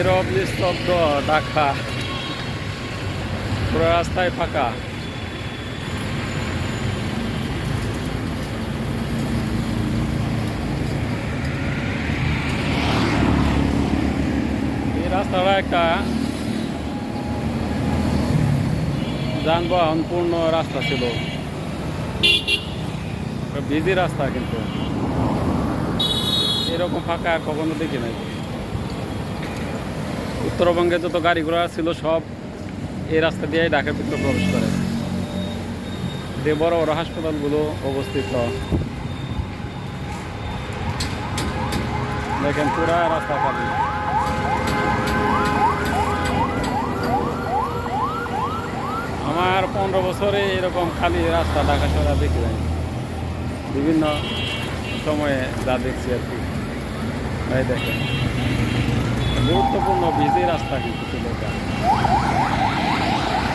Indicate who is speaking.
Speaker 1: নীরব, নিস্তব্ধ ঢাকা। পুরো রাস্তায় ফাঁকা। এই রাস্তাটা একটা যানবাহন পূর্ণ রাস্তা ছিল। বিজি রাস্তা কিন্তু। এরকম ফাঁকা কখনো দেখি নাই। উত্তরবঙ্গে যত গাড়ি ঘোড়া ছিল সব এই রাস্তা দিয়েই ঢাকার ভিতরে প্রবেশ করে। যে বড় বড় হাসপাতালগুলো অবস্থিত। দেখেন পুরা রাস্তা খালি। আমার পনেরো বছরে এরকম খালি রাস্তা ঢাকা শহরে দেখি বিভিন্ন সময়ে যা দেখছি আর কি। এই দেখেন। গুরুত্বপূর্ণ বিজি রাস্তা কিন্তু ছিল